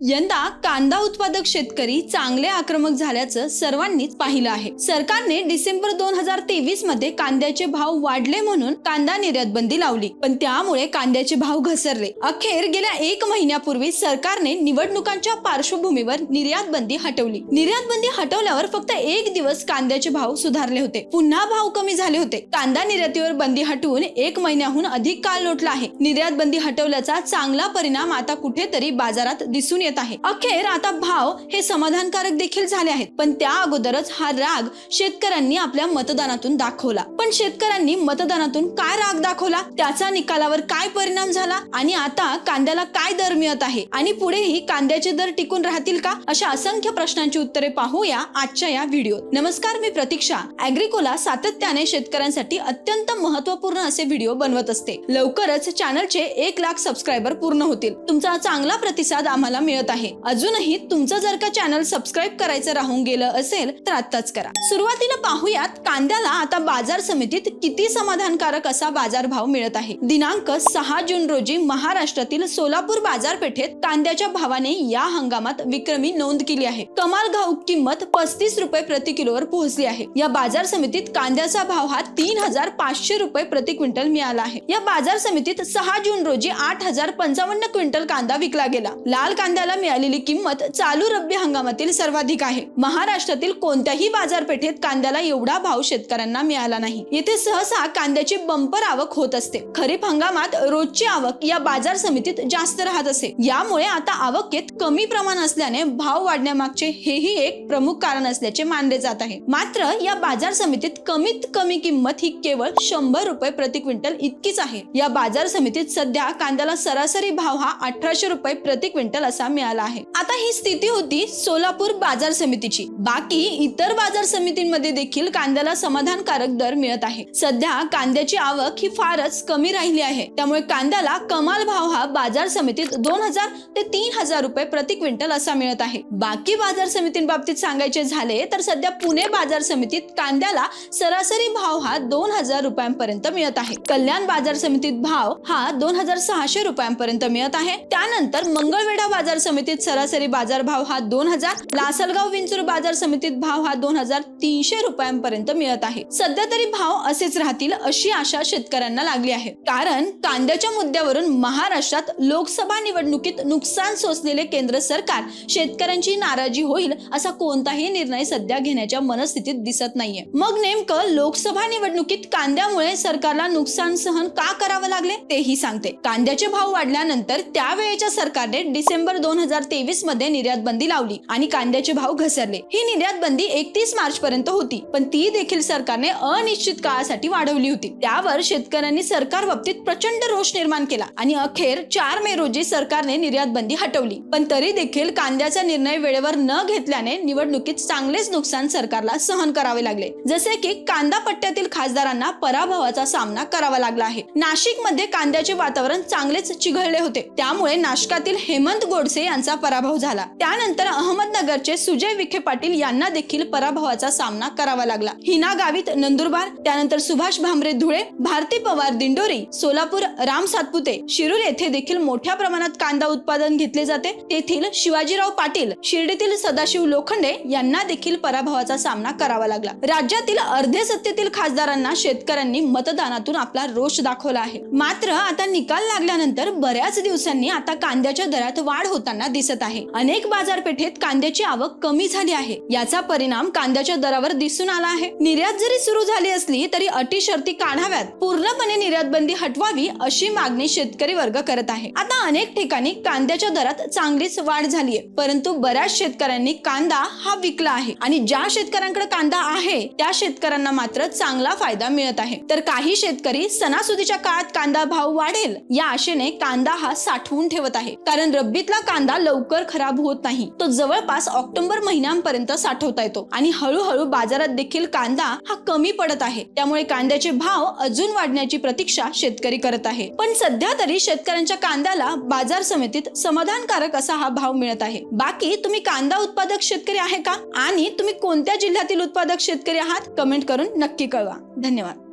यंदा कांदा उत्पादक शेतकरी चांगले आक्रमक झाल्याचं सर्वांनीच पाहिलं आहे. सरकारने डिसेंबर दोन हजार तेवीसमध्ये कांद्याचे भाव वाढले म्हणून कांदा निर्यात बंदी लावली. पण त्यामुळे कांद्याचे भाव घसरले. अखेर गेल्या एक महिन्यापूर्वी सरकारने निवडणुकांच्या पार्श्वभूमीवर निर्यात बंदी हटवली. निर्यात बंदी हटवल्यावर फक्त एक दिवस कांद्याचे भाव सुधारले होते. पुन्हा भाव कमी झाले होते. कांदा निर्यातीवर बंदी हटवून एक महिन्याहून अधिक काल लोटला आहे. निर्यात बंदी हटवल्याचा चांगला परिणाम आता कुठेतरी बाजारात दिसून येत आहे. अखेर आता भाव हे समाधानकारक देखील झाले आहेत. पण त्या अगोदरच हा राग शेतकऱ्यांनी आपल्या मतदानातून दाखवला. पण शेतकऱ्यांनी मतदानातून काय राग दाखवला त्याचा निकालावर काय परिणाम झाला आणि आता कांद्याला काय दर मिळत आहे? आणि पुढेही कांद्याचे दर टिकून राहतील का? अशा असंख्य प्रश्नांची उत्तरे पाहूया आजच्या या व्हिडिओत. नमस्कार मी प्रतीक्षा. अॅग्रिकोला सातत्याने शेतकऱ्यांसाठी अत्यंत महत्त्वपूर्ण असे व्हिडिओ बनवत असते. लवकरच चॅनलचे एक लाख सबस्क्रायबर पूर्ण होतील. तुमचा चांगला प्रतिसाद आम्हाला मिळत आहे. अजूनही तुमचं जर का चॅनल सबस्क्राईब करायचं राहून गेलं असेल तर आत्ताच करा. सुरुवातीला पाहूयात कांद्याला आता बाजार समितीत किती समाधानकारक असा बाजारभाव मिळत आहे? दिनांक सहा जून रोजी महाराष्ट्रातील सोलापूर बाजारपेठेत कांद्याच्या भावाने या हंगामात विक्रमी नोंद केली आहे. कमाल घाऊक किंमत पस्तीस रुपये प्रति किलोवर पोहोचली आहे. या बाजार समितीत कांद्याचा भाव हा तीन हजार पाचशे रुपये प्रति क्विंटल मिळाला आहे. या बाजार समितीत सहा जून रोजी आठ हजार पंचावन्न क्विंटल कांदा विकला गेला. लाल कांद्याला मिळालेली किंमत चालू रब्बी हंगामातील सर्वाधिक आहे. महाराष्ट्रातील कोणत्याही बाजारपेठेत कांद्याला एवढा भाव शेतकऱ्यांना मिळाला नाही. येथे सहसा कांद्याची बंपर आवक होत असते. खरीप हंगामात रोजची आवक या बाजार समितीत जास्त राहत असे. यामुळे आता आवकेत कमी प्रमाण असल्याने भाव वाढण्यामागचे म्हणजे हेही एक प्रमुख कारण असल्याचे मानले जात आहे. मात्र या बाजार समितीत कमीत कमी किंमत ही केवळ शंभर रुपये प्रति क्विंटल इतकीच आहे. या बाजार समितीत सध्या कांद्याला सरासरी भाव हा अठराशे रुपये प्रति क्विंटल असा मिळाला आहे. आता ही स्थिती होती सोलापूर बाजार समितीची. बाकी इतर बाजार समितींमध्ये देखील कांद्याला समाधानकारक दर मिळत आहे. सध्या कांद्याची आवक ही फारच कमी राहिली आहे. त्यामुळे कांद्याला कमाल भाव हा बाजार समितीत दोन हजार ते तीन हजार रुपये प्रति क्विंटल असा मिळत आहे. बाकी बाजार बाजार समितींबाबतीत सांगायचे झाले तर सध्या पुणे बाजार समितीत कांद्याला सरासरी भाव हा दोन हजार रुपयांपर्यंत मिळत आहे. कल्याण बाजार समितीत भाव हा दोन हजार सहाशे रुपयांपर्यंत मिळत आहे. त्यानंतर मंगळवेढा बाजार समितीत सरासरी बाजार भाव हा दोन हजार लासलगाव विंचूर बाजार समितीत भाव हा दोन हजार तीनशे रुपयांपर्यंत मिळत आहे. सध्या तरी भाव असेच राहतील अशी आशा शेतकऱ्यांना लागली आहे. कारण कांद्याच्या मुद्द्यावरून महाराष्ट्रात लोकसभा निवडणुकीत नुकसान सोसलेले केंद्र सरकार शेतकऱ्यांची नाराजी होईल असा कोणताही निर्णय सध्या घेण्याच्या मनस्थितीत दिसत नाहीये. मग नेमकं लोकसभा निवडणुकीत कांद्यामुळे सरकारला नुकसान सहन का करावं लागले? तेही सांगते. कांद्याचे भाव वाढल्यानंतर त्यावेळेच्या सरकारने डिसेंबर दोन हजार तेवीसमध्ये निर्यात बंदी लावली आणि कांद्याचे भाव घसरले. ही निर्यात बंदी एकतीस मार्च पर्यंत होती पण ती देखील सरकारने अनिश्चित काळासाठी वाढवली होती. त्यावर शेतकऱ्यांनी सरकार बाबतीत प्रचंड रोष निर्माण केला आणि अखेर चार मे रोजी सरकारने निर्यात बंदी हटवली. पण तरी देखील कांद्याचा निर्णय वेळेवर न घेतल्याने निवडणुकीत चांगलेच नुकसान सरकारला सहन करावे लागले. जसे की कांदा पट्ट्यातील खासदारांना पराभवाचा सामना करावा लागला आहे. नाशिकमध्ये कांद्याचे वातावरण चांगलेच चिघळले होते. त्यामुळे नाशकातील हेमंत गोडसे यांचा पराभव झाला. त्यानंतर अहमदनगरचे सुजय विखे पाटील यांना देखील पराभवाचा सामना करावा लागला. हिना गावित नंदुरबार त्यानंतर सुभाष भामरे धुळे भारती पवार दिंडोरी सोलापूर राम सातपुते शिरूर येथे देखील मोठ्या प्रमाणात कांदा उत्पादन घेतले जाते. तेथील शिवाजीराव पाटील शिर्डीतील सदाशिव लोखंडे यांना देखील पराभवाचा सामना करावा लागला. राज्यातील अर्धे सत्तेतील खासदारांना शेतकऱ्यांनी मतदानातून आपला रोष दाखवला आहे. मात्र आता निकाल लागल्यानंतर बऱ्याच दिवसांनी आता कांद्याच्या दरात वाढ होताना दिसत आहे. अनेक बाजारपेठेत कांद्याची आवक कमी झाली आहे. याचा परिणाम कांद्याच्या दरावर दिसून आला आहे. निर्यात जरी सुरू झाली असली तरी अटी शर्ती काढाव्यात. पूर्णपणे निर्यात बंदी हटवावी अशी मागणी शेतकरी वर्ग करत आहे. आता अनेक ठिकाणी कांद्याच्या दरात चांगलीच वाढ झाली आहे परंतु बऱ्याच शेतकऱ्यांनी कांदा हा विकला आहे. आणि ज्या शेतकऱ्यांकडे कांदा आहे त्या शेतकऱ्यांना मात्र चांगला फायदा मिळत आहे. तर काही शेतकरी सणासुदीच्या काळात कांदा भाव वाढेल या आशेने कांदा हा साठवून ठेवत आहे. कारण रब्बीतला कांदा लवकर खराब होत नाही. तो जवळपास ऑक्टोबर महिन्यांपर्यंत साठवता येतो. आणि हळूहळू बाजारात देखील कांदा हा कमी पडत आहे. त्यामुळे कांद्याचे भाव अजून वाढण्याची प्रतीक्षा शेतकरी करत आहे. पण सध्या तरी शेतकऱ्यांच्या कांद्याला बाजार समितीत समाधानकारक असा हा भाव मिळत आहे. बाकी तुम्ही कांदा उत्पादक शेतकरी आहे का? आणि तुम्ही कोणत्या जिल्ह्यातील उत्पादक शेतकरी आहात? कमेंट करून नक्की कळवा. धन्यवाद.